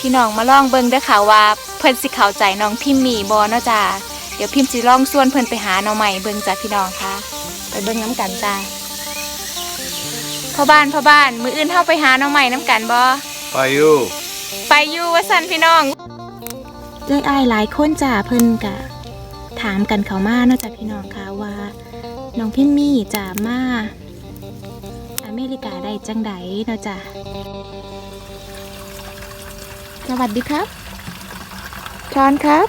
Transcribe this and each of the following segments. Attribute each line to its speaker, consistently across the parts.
Speaker 1: พี่น้องมาลองเบิ่งเด้อค่ะว่าเพิ่นสิเข้าใจน้องพิมพ์มีบ่เนาะจ้าเดี๋ยวพิมพ์สิลองส่วนเพิ่นไปหาหน่อใหม่เบิ่งจ้าพี่น้องค่ะ ไปเบิ่งน้ำกันจ้าพ่อบ้านพ่อบ้านมื้ออื่นเฮาไปหาหน่อใหม่น้ำกันบ่
Speaker 2: ไปอยู่
Speaker 1: ไปอยู่ว่าซั่นพี่น้องเอ้ยอายหลายคนจ้าเพิ่นกะถามกันเข้ามาเนาะจ้าพี่น้องค่ะว่าน้องพิมพ์มีจะมาอเมริกาได้จังไดเนาะจ้า สวัสดีครับ ช้อนครับ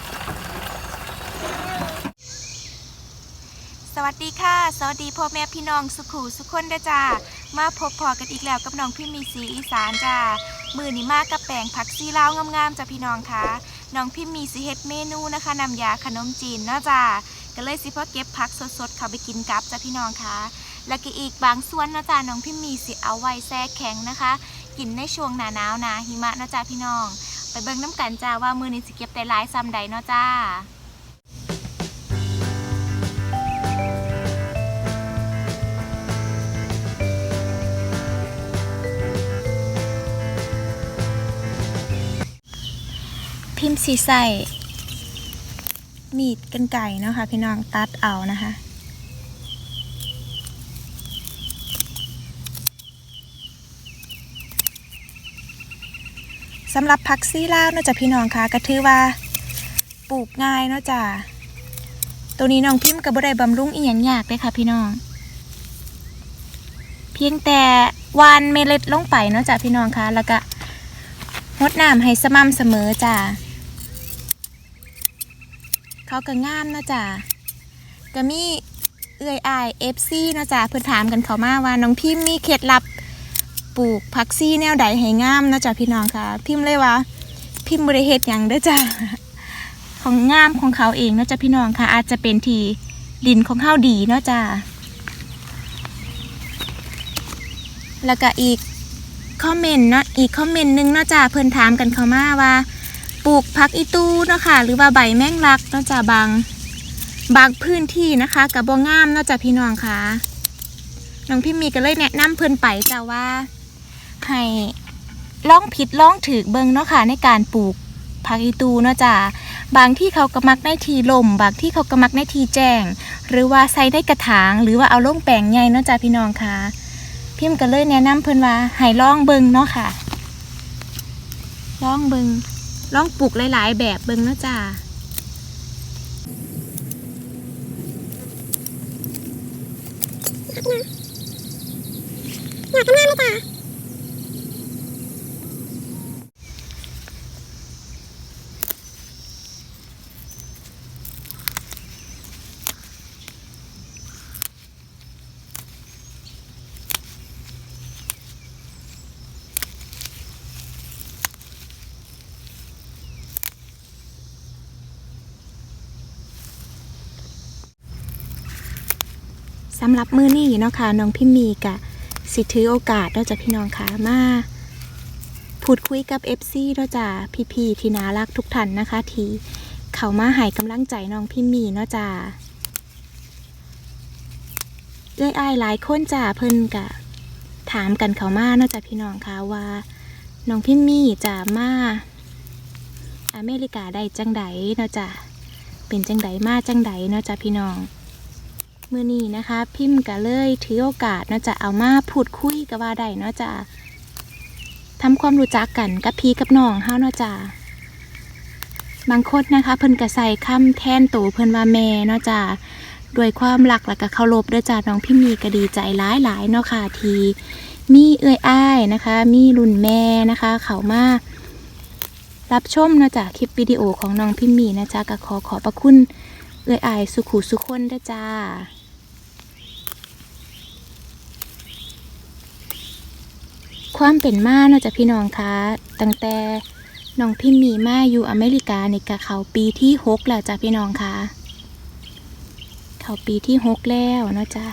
Speaker 1: สวัสดีค่ะ สวัสดีพ่อแม่พี่น้องสุขูสุขคนเด้อจ้า มาพบพอกันอีกแล้วกับน้องพี่มีสีอีสานจ้า มือนี้มากับแปลงผักซีลาวงามๆจ้าพี่น้องค่ะน้องพี่มีสิเฮ็ดเมนูนะคะนำยาขนมจีนเนาะจ้าก็เลยสิพ่อเก็บผักสดๆเข้าไปกินกับจ้าพี่น้องค่ะ แล้วก็อีกบางส่วนเนาะจ้าน้องพี่มีสิเอาไว้แช่แข็งนะคะ กินในช่วงหนาหนาวหนาหิมะเนาะจ้าพี่น้อง ไปเบิ่งน้ำกันจ้าว่ามือนี้สิเก็บได้หลายซ้ำใดเนาะจ้าพิมพ์สีใส่มีดกันไก่เนาะค่ะพี่น้องตัดเอานะคะ สำหรับผักซี่ลาวเนาะจ้ะพี่น้องค่ะก็ถือว่าปลูกง่ายเนาะจ้ะตัวนี้น้องพิมพ์กับบ่ได้บำรุงอีหยังยากเลยค่ะพี่น้อง เพียงแต่วานเมล็ดลงไปเนาะจ้ะพี่น้องค่ะแล้วก็งดน้ำให้สม่ำเสมอจ้ะเขาก็งามนะจ้ะก็มีเอื้อยอายเอฟซีนะจ้ะเพื่อนถามกันเขามาว่าน้องพิมพ์มีเคล็ดลับ ปลูกผักซี่แนวใดให้งามนาะจ้ะพี่น้องค่ะ พิมพ์เลยว่า พิมพ์บริเฮ็ดหยังเด้อจ้ะของงามของเขาเองนาะจ้ะพี่น้องค่ะ อาจจะเป็นทีดินของเขาดีเนาะจ้ะแล้วก็อีกคอมเมนต์เนาะอีกคอมเมนต์หนึงเนาะจ้ะเพิ่นถามกันเข้ามาว่าปลูกผักอีตูเนาะค่ะ หรือว่าใบแมงลักเนาะจ้ะบางบางพื้นที่นะคะกับบ่งามเนาะจ้ะพี่น้องค่ะน้องพี่มีก็เลยแนะนำเพื่อนไปจ้าว่า ให้ลองผิดลองถือเบิงเนาะค่ะในการปลูกผักอีตูเนาะจ้าบางที่เขาก็มักในทีลมบางที่เขาก็มักในทีแจ้ง หรือว่าใส่ได้กระถาง หรือว่าเอาล่งแปลงใหญ่เนาะจ้าพี่น้องค่ะ พิมก็เลยแนะนำเพื่อนว่าให้ลองเบิงเนาะค่ะลองเบิงลองปลูกหลาย ๆ แบบเบิงเนาะจ้าหนักมากเลยจ้า สำหรับมือนี้เนาะค่ะน้องพิมมีกะสิถือโอกาสเราจะพี่น้องค่ะมาพูดคุยกับ FC เราจะพี่ๆที่น่ารักทุกท่านนะคะ ที่เขามาให้กำลังใจน้องพิมมีเนาะจ้าเอ้ยอายหลายคนจ้าเพิ่นกะถามกันเขามาเนาะจ้ะพี่น้องค่ะว่าน้องพิมมีจะมาอเมริกาได้จังใดเนาะจ้ะเป็นจังใดมาจังใดเนาะจ้ะพี่น้อง มือนี้นะคะ พิมพ์ก็เลยถือโอกาสเนาะจะเอามาพูดคุยกับว่าได้เนาะจะทำความรู้จักกันกับพี่กับน้องเฮาเนาะจ้ะบางคนนะคะ เพิ่นก็ใส่คำแทนตัวเพิ่นว่าแม่เนาะจ้ะด้วยความรักและก็เคารพด้อจ้ะน้องพี่มีก็ดีใจหลายหลายๆเนาะค่ะทีมีเอื้อยอ้ายนะคะ มีรุ่นแม่นะคะ เขามารับชมเนาะจ้ะคลิปวิดีโอของน้องพิมมีนะจ๊ะก็ขอขอบพระคุณเอื้อยอายสุขุสุคนด้อจ้า ความเป็นมาเนาะจ้ะพี่น้องคะตั้งแต่น้องพิมมีมาอยู่อเมริกาในกะเขาปีที่หกแล้วจ้ะพี่น้องคะเขาปีที่หกแล้วเนาะจ้ะ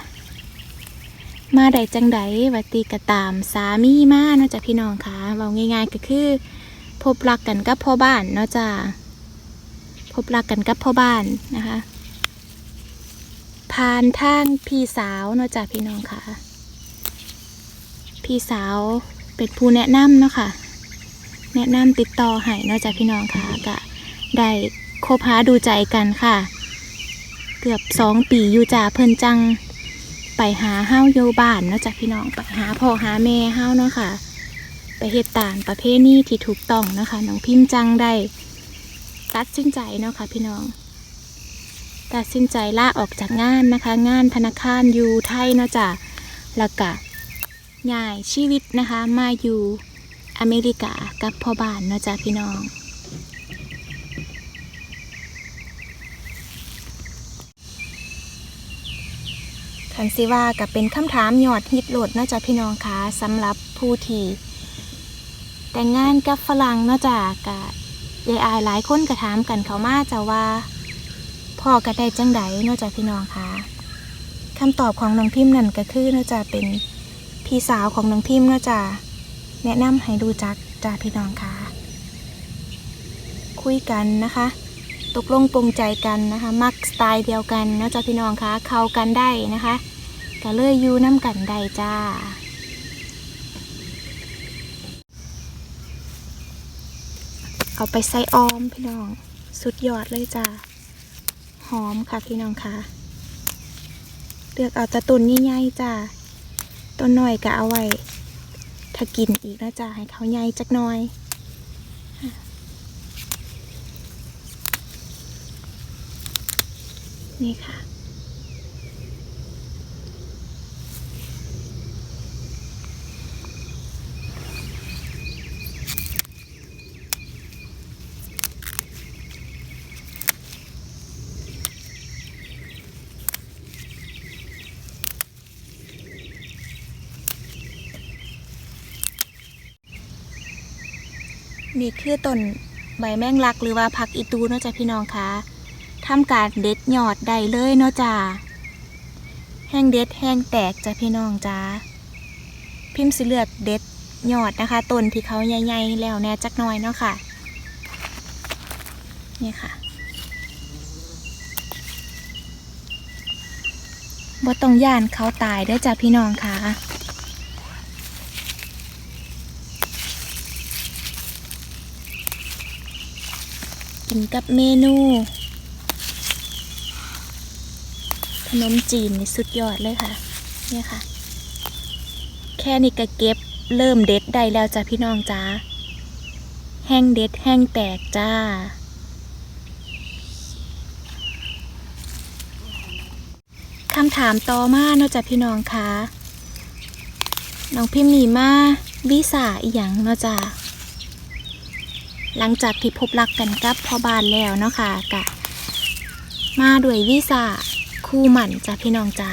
Speaker 1: มาได้จังใดวัติกะตามสามีมาเนาะจ้ะพี่น้องคะเว้าง่ายๆก็คือ พบรักกันกับพ่อบ้านเนาะจ้ะพบรักกันกับพ่อบ้านนะคะผ่านทางพี่สาวเนาะจ้ะพี่น้องค่ะพี่สาว เป็นผู้แนะนำเนาะค่ะ แนะนำติดต่อให้เนอกจากพี่น้องค่ะก็ได้คบหาดูใจกันค่ะ เกือบสองปีอยู่จ่าเพิ่นจังไปหาเฮ้าโยบ้านเนอกจากพี่น้องไปหาพ่อหาแม่เฮ้าเนาะค่ะ ไปเหตุตามประเพณีที่ถูกต้องนะคะน้องพิมพ์จังได้ตัดสินใจเนาะค่ะพี่น้อง ตัดสินใจลาออกจากงานนะคะ งานธนาคารอยู่ไทยเนาะจ้ะแล้วก็ ย้ายชีวิตนะคะ มาอยู่อเมริกากับพ่อบ้านเนาะจ้ะพี่น้องคันซิว่ากับเป็นคำถามยอดฮิตโหลดเนาะจ้ะพี่น้องคะสำหรับผู้ที่แต่งงานกับฝรั่งเนาะจ้ะกะยายอายหลายคนก็ถามกันเขามาจ้ะว่าพ่อก็ได้จังไดเนาะจ้ะพี่น้องคะคำตอบของน้องพิมพ์นั่นก็คือเนาะจ้ะเป็น พี่สาวของน้องพิมพ์นะจ้ะแนะนำให้ดูจักจ้ะพี่น้องคะคุยกันนะคะ ตกลงปรงใจกันนะคะ มักสไตล์เดียวกันนาะจ้ะพี่น้องคะเข้ากันได้นะคะก็เลยอยู่น้ำกันได้จ้าเอาไปใส่ออมพี่น้อง สุดยอดเลยจ้าหอมค่ะพี่น้องค่ะเลือกเอาแตะตุนใหญ่ๆจ้า ต้นหน่อยก็เอาไว้ ถ้ากินอีกนะจ๊ะให้เขาใหญ่จักหน่อยนี่ค่ะ นี่คือต้นใบแมงลักหรือว่าผักอีตูเนาะจ้ะพี่น้องคะทำการเด็ดยอดได้เลยเนาะจ้าแห้งเด็ดแห้งแตกจ้ะพี่น้องจ้าพิมพ์สิเลือกเด็ดยอดนะคะต้นที่เขาใหญ่ๆแล้วแน่จักน่อยเนาะค่ะ นี่ค่ะบ่ต้องย่านเขาตายเด้จ้ะพี่น้องค่ะ กินกับเมนู ขนมจีนนี่สุดยอดเลยค่ะ เนี่ยค่ะ แค่นี้ก็เก็บเริ่มเด็ดได้แล้วจ้ะพี่น้องจ้า แห้งเด็ดแห้งแตกจ้าคำถามต่อมาเนาะจ้ะพี่น้องคะน้องพิมพ์มีมาวีซ่าอีหยังเนาะจ้ะ หลังจากที่พบรักกันกับพ่อบ้านแล้วเนาะค่ะกะ มาด้วยวีซ่าคู่หมันจ้ะพี่น้องจ้า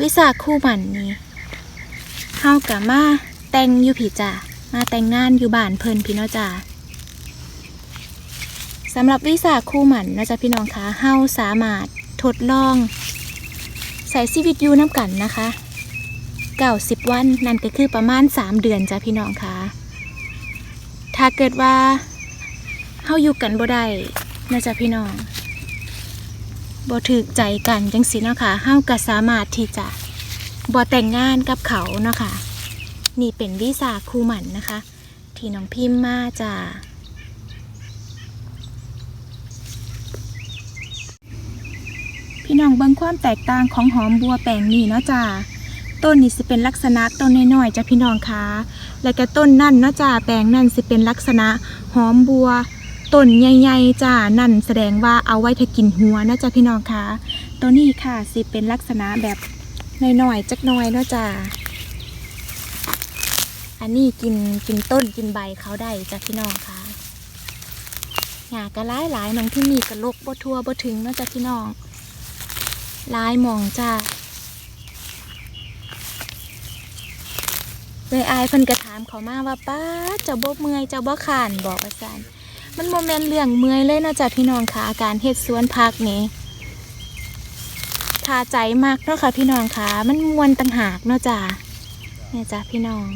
Speaker 1: วีซ่าคู่หมันนี่เฮากะมาแต่งอยู่ผีจ้ามาแต่งงานอยู่บ้านเพิ่นพี่น้องจ้าสำหรับวีซ่าคู่หมันนะจ้ะพี่น้องคะเฮาสามารถทดลองใส่ชีวิตอยู่น้ำกันนะคะ90วันนั่นก็คือประมาณ 3 เดือนจ้ะพี่น้องคะ ถ้าเกิดว่าเฮาอยู่กันบ่ได้นะจ๊ะพี่น้องบ่ถึกใจกันจังสิเนาะค่ะเฮาก็สามารถที่จะบ่แต่งงานกับเขาเนาะค่ะนี่เป็นวีซ่าคูหมันนะคะ ที่น้องพิมพ์มาจ้ะพี่น้องเบิ่งความแตกต่างของหอมบัวแปลงนี่เนาะจ้ะต้นนี่สิเป็นลักษณะต้นน้อยๆจ้ะพี่น้องค่ะ แล้วก็ต้นนั่นเนาะจ้าแปลงนั่นสิเป็นลักษณะหอมบัวต้นใหญ่ๆจ้านั่นแสดงว่าเอาไว้ถ้ากินหัวนะจ้าพี่น้องคะตัวนี้ค่ะสิเป็นลักษณะแบบหน้อยๆจักหน่อยเนาะจ้าอันนี้กินกินต้นกินใบเขาได้จ้าพี่น้องคะหยากระไล่หลายๆน้องที่มีกระลกบ่ทัวบ่ถึงเนาะจ้าพี่น้องลายหมองจ้า เลยอายเพิ่นกระถามเขามาว่าป้าเจ้าบ่เมื่อยเจ้าบ่ขานบอกว่าซั่นมันโมเมนเรื่องเมื่อยเลยเนาะจ้ะพี่น้องค่ะอาการเฮ็ดสวนพักนี่ทาใจมากเนาะค่ะพี่น้องค่ะ มันมวนต่างหากเนาะจ้ะเนี่ยจ้ะพี่น้อง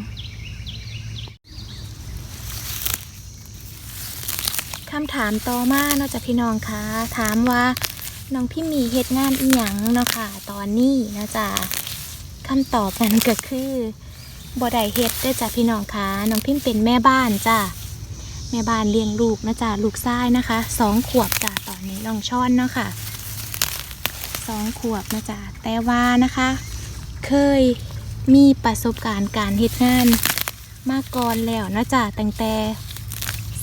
Speaker 1: คำถามต่อมาเนาะจ้ะพี่น้องค่ะ ถามว่าน้องพี่มีเฮ็ดงานอีหยังเนาะค่ะ ตอนนี้นะจ้ะคำตอบนั้นก็คือ บ่ได้เฮ็ดเด้จ้ะพี่น้องคะน้องพิมเป็นแม่บ้านจ้ะแม่บ้านเลี้ยงลูกนะจ้ะลูกชายนะคะสองขวบจ้ะตอนนี้น้องช้อนเนาะค่ะสองขวบนะจ้ะแต่ว่านะคะ เคยมีประสบการณ์การเฮ็ดงานมาก่อนแล้วนะจ้ะตั้งแต่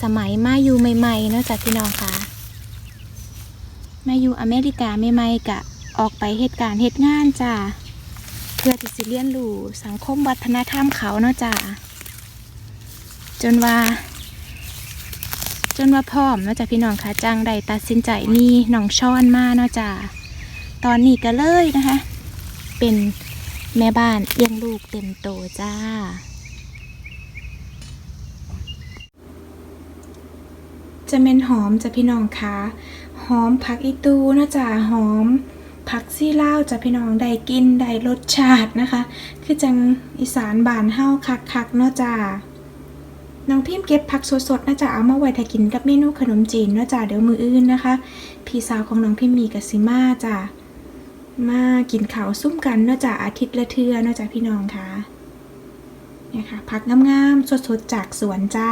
Speaker 1: สมัยมาอยู่ใหม่ๆนะจ้ะพี่น้องคะมาอยู่อเมริกาใหม่ๆกะออกไปเหตุการณ์เหตุงานจ้ะเพื่อที่สิเรียนรู้สังคมวัฒนธรรมเขาเนาะจ้ะจนว่า จนว่าพร้อมเนาะจ้ะพี่น้องคะจังได้ตัดสินใจนี่น้องช้อนมาเนาะจ้ะตอนนี้ก็เลยนะคะ เป็นแม่บ้านเลี้ยงลูกเต็มโตจ้าจะเป็นหอมจ้ะพี่น้องคะหอมผักอีตูเนาะจ้ะหอม ผักซี่เล่าจะพี่น้องได้กินได้รสชาตินะคะ คือจังอีสานบานเฮาคักๆเนาะจ้าน้องพิมพ์เก็บผักสดๆนะจ๊ะเอามาไว้ถ้ากินกับเมนูขนมจีนเนาะจ้าเดี๋ยวมืออื่นนะคะ พี่สาวของน้องพิมพ์มีกับซิมาจ้ามากินข้าวซุ่มกันเนาะจ้าอาทิตย์ละเทือเนาะจ้าพี่น้องค่ะเนี่ยค่ะผักงามๆสดๆจากสวนจ้า